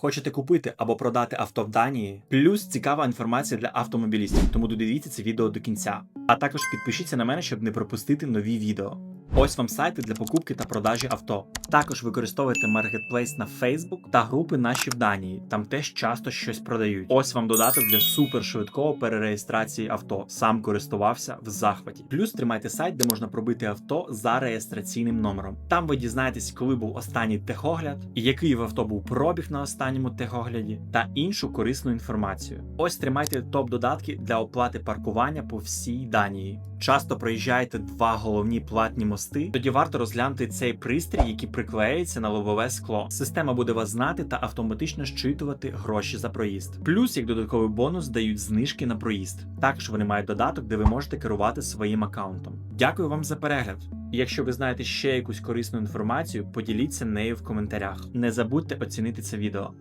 Хочете купити або продати авто в Данії? Плюс цікава інформація для автомобілістів, тому додивіться це відео до кінця. А також підпишіться на мене, щоб не пропустити нові відео. Ось вам сайти для покупки та продажі авто. Також використовуйте маркетплейс на Facebook та групи наші в Данії. Там теж часто щось продають. Ось вам додаток для супершвидкого перереєстрації авто. Сам користувався в захваті. Плюс тримайте сайт, де можна пробити авто за реєстраційним номером. Там ви дізнаєтесь, коли був останній техогляд, і який в авто був пробіг на останньому техогляді, та іншу корисну інформацію. Ось тримайте топ додатки для оплати паркування по всій Данії. Часто проїжджаєте два головні платні мости, тоді варто розглянути цей пристрій, який приклеїться на лобове скло. Система буде вас знати та автоматично щитувати гроші за проїзд. Плюс, як додатковий бонус, дають знижки на проїзд. Також вони мають додаток, де ви можете керувати своїм аккаунтом. Дякую вам за перегляд. Якщо ви знаєте ще якусь корисну інформацію, поділіться нею в коментарях. Не забудьте оцінити це відео.